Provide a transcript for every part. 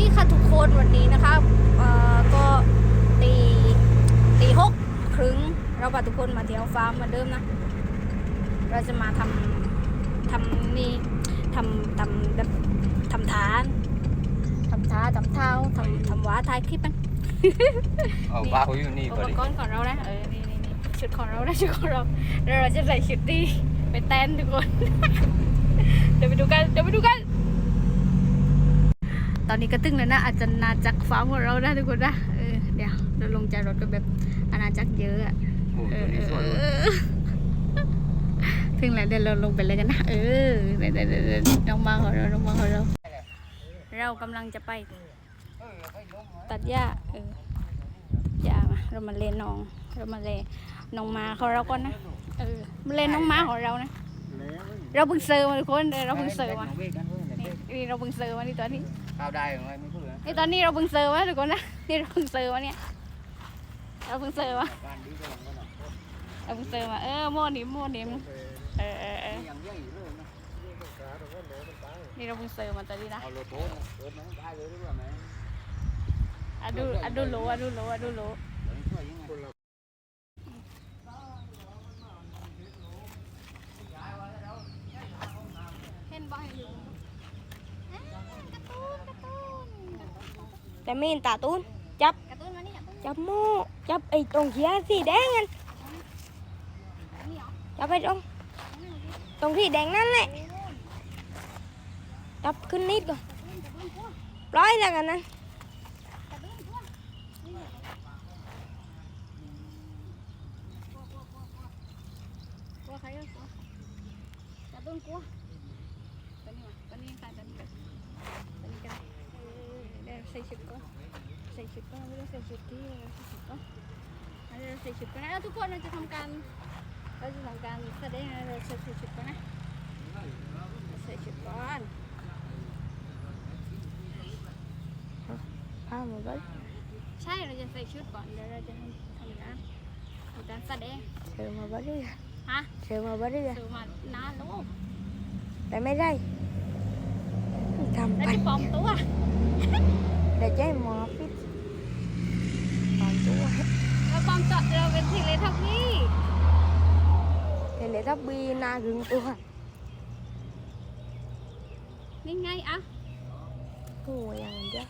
ดีค่ะทุกคนวันนี้นะคะเอ่อก็ตีตีหกครึ่งเราพาทุกคนมาเที่ยวฟาร์มเหมือนเดิมนะ เราจะมาทำทำนี่ทำทำแบบทำฐานทำท้าทำเท้าทำทำว้าถ่ายคลิปมั้งเอาว้าวอยู่นี่อุพอปดีกรณ์ของเรานะเออนี่นี่นี่ชุดของเรานะชุดของเราแล้วเราจะใส่ชุดดีไปเต้นทุกคนเดี๋ยวไปดูกันเดี๋ยวไปดูกัน ตอนนี้ก็ตึงแล้วนะ อาจจะนาจักรฟาร์มของเรานะทุกคนนะเออเดี๋ยวเราลงจากรถก็แบบอาณาจักรเยอะอะโอ้เอตัวอนี้สวยเออถึงแล้วเดี๋ยวเราลงไปเลยกันนะ เออเดี๋ยวเดี๋ยวเดี๋ยวเดี๋ยวน้องมาของเราน้องมาของเรา เรากำลังจะไป ตัดหญ้าเออหญ้ามาเรามาเลนน้อง เรามาเลนน้องมาของเราก่อนนะเออมาเลนน้องมาของเรานะเราเพิ่งเซอร์มาทุกคนเออเราเพิ่งเซอร์มานี่นี่เราเพิ่งเซอร์มานี่ตอนนี้ ข้าวได้ไหมไม่พูดนะนี่ตอนนี้เราเพิ่งเซอร์มาทุกคนนะนี่เราเพิ่งเซอร์มาเนี่ยเราเพิ่งเซอร์มาบ้านดีก็ยังก็หนักเราเพิ่งเซอร์มาเออโมนิมโมนิมเออเออเออยังเยอะอยู่เลยนะนี่เราเพิ่งเซอร์มาตอนนี้นะเอาโลโต้เปิดมันได้เลยหรือเปล่าแม่อะดูอะดูโลอะดูโลอะดูโล ช่วยยังไง เห็นบ่อยอยู่อ่าการ์ตูนการ์ตูน แต่ไม่เห็นตาตูนจับการ์ตูนมานี่การ์ตูนจับหมูจับไอ้ตรงเขียสีแดงนั่นนี่เหรอจับไอ้ตรงตรงที่แดงนั่นแหละจับขึ้นนิดก่อนปล่อยแล้วกันนั้นกลัวใครก็กลัวการ์ตูนกลัวตัวนี้มาตัวนี้ค่ะตัวนี้กันตัวนี้กันเออเดี๋ยวใส่ชุดก่อนใส่ชุดก่อนไม่ได้ใส่ชุดที่ใส่ชุดก่อนเอาเดี๋ยวใส่ชุดก่อนนะแล้วทุกคนเราจะทำการเราจะทำการแสดงนะเราใส่ชุดก่อนนะใส่ชุดก่อนอ้าวมันก็ใช่เราจะใส่ชุดก่อนเดี๋ยวเราจะทำทำการทำการแสดงเสือมาบ่ได้ฮะเสือมาบ่ได้ซื้อมานานแล้วแต่ไม่ได้ทำแล้วไปจะปลอมตัว เดี๋ยวจะให้หมอปิดปลอมตัวเราปอมตัวเราเป็นทีเลทับนี่เดี๋ยวเลยถ้าบีนาถึงตัวนี่ไงอะโอ้ยอย่างเดียว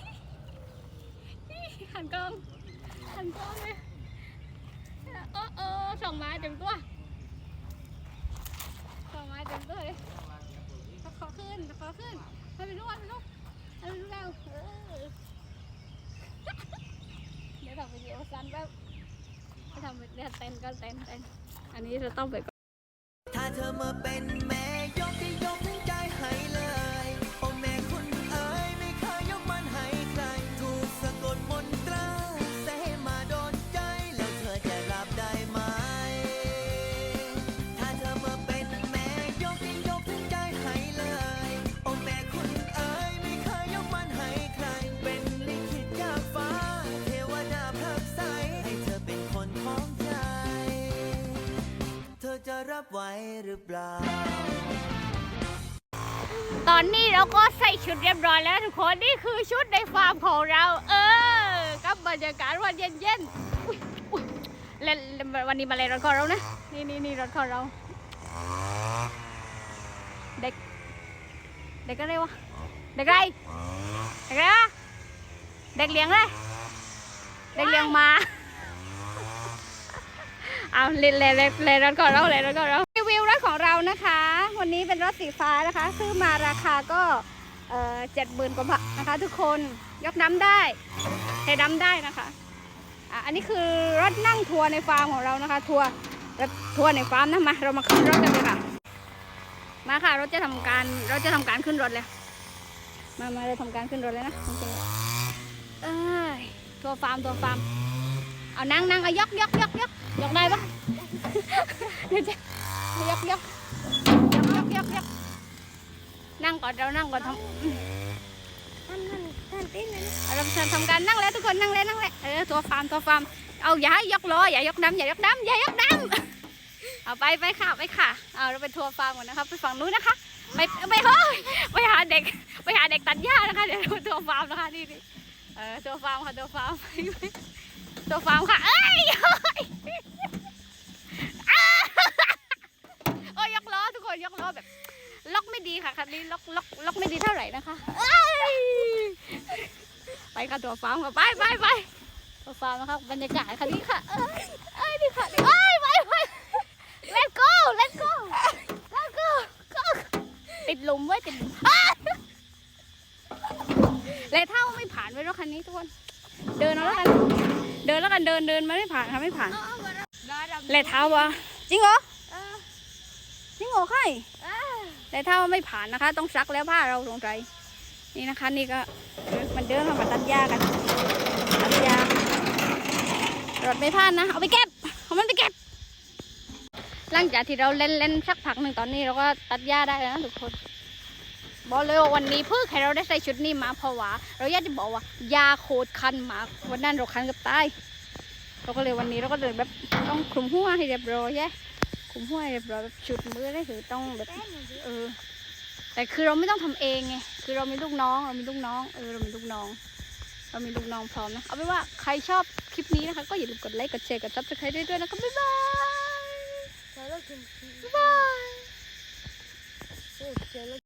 หันกล้องหันกล้องเลยเออเออส่งมาเต็มตัวส่งมาเต็มตัวเลยขอขึ้นขอขึ้นให้ไปนวดไปนวดให้ไปนวดแล้วเออเกันแบบทำเดี๋ยเต้นก็เต้นเต้นอันนี้จะต้องไปถ้าเธอมาเป็น จะรับไหวหรือเปล่า ตอนนี้เราก็ใส่ชุดเรียบร้อยแล้วทุกคนนี่คือชุดในฟาร์มของเรา เออ กับบรรยากาศวันเย็นๆอุ๊ยอุ๊ยเล่นเล่นวันนี้มาเล่นรถของเรานะ นี่นี่นี่รถของเรา เด็ก เด็กอะไรวะ เด็กอะไร เด็กอะไรวะ เด็กเลี้ยงเลยเด็กเลี้ยงหมา เอาเลนเลนเล่นเล่นรถของเราเลนรถของเรารีวิวรถของเรานะคะ วันนี้เป็นรถสีฟ้านะคะซื้อมาราคาก็เอ่อเจ็ดหมื่นกว่าบาทนะคะ ทุกคนยกน้ำได้เทน้ำได้นะคะอะอันนี้คือรถนั่งทัวร์ในฟาร์มของเรานะคะ ทัวร์ทัวร์ในฟาร์มนะมาเรามาขึ้นรถกันเลยค่ะ มาค่ะรถจะทำการเราจะทำการขึ้นรถเลยมามาเราทำการขึ้นรถเลยนะโอเคเอ้ยทัวร์ฟาร์มทัวร์ฟาร์ม เอานั่งนั่งเอายกยกยกยกยกได้ปะเดี๋ยวจะยกยกยกยกยกยกนั่งก่อนเรานั่งก่อนทำท่านท่านท่านติ้นนะเราจะทำการนั่งแล้วทุกคนนั่งเลยนั่งเลยเออตัวฟาร์มตัวฟาร์มเอาอย่าให้ยกล้ออย่ายกดำอย่ายกดำอย่ายกดำเอาไปไปค่ะไปค่ะเอาเราไปทัวร์ฟาร์มก่อนนะครับไปฝั่งนู้นนะคะไปไปเฮ้ยไปหาเด็กไปหาเด็กตัดหญ้านะคะเดี๋ยวทัวร์ฟาร์มนะคะนี่นี่ ออตัวฟาร์มค่ะตัวฟาร์มตัวฟาร์มค่ะ เอ้ยอ้าโอ้ยยกล้อทุกคนยกล้อแบบ ล็อกไม่ดีค่ะคันนี้ล็อกล็อกล็อกไม่ดีเท่าไหร่นะคะไปค่ะตัวฟาร์มค่ะไปไปไปตัวฟาร์มนะคะบรรยากาศคันนี้ค่ะ เอ้ยเอ้ยนี่ค่ะเอ้ยไปไป let's go let's go let's go go ติดลุมไว้ติดลม อ้ายเลยเท่าไม่ผ่านไว้รถคันนี้ทุกคน เดินเอาแล้วกัน เดินแล้วกันเดินเดินมาไม่ผ่านค่ะไม่ผ่านเลยเท้าวะจริงเหรอจริงเหรอใครเลยเท้าไม่ผ่านนะคะ ต้องซักแล้วผ้าเราสงสัยนี่นะคะ นี่ก็มันเดินเข้ามาตัดหญ้ากันตัดหญ้ารถไม่ผ่านนะเอาไปเก็บเอามันไปเก็บหลังจากที่เราเล่นเล่นสักพักหนึ่งตอนนี้เราก็ตัดหญ้าได้แล้วนะทุกคน บอกเลยว่าวันนี้เพื่อให้เราได้ใส่ชุดนี้มาเพราะว่าเราอยากจะบอกว่ายาโคตรคันมากวันนั้นเราคันกับตายเราก็เลยวันนี้เราก็เลยแบบต้องคลุมหัวให้เรียบร้อยแย่คลุมหัวให้เรียบร้อยแบบชุดมือได้ถือต้องแบบเออแต่คือเราไม่ต้องทำเองไงคือเรามีลูกน้องเรามีลูกน้องเออเรามีลูกน้อง เรามีลูกน้องพร้อมนะเอาเป็นว่าใครชอบคลิปนี้นะคะ ก็อย่าลืมกดไลค์กดแชร์กดซับสไครต์ด้วยนะคะบ๊ายบายบ๊ายบาย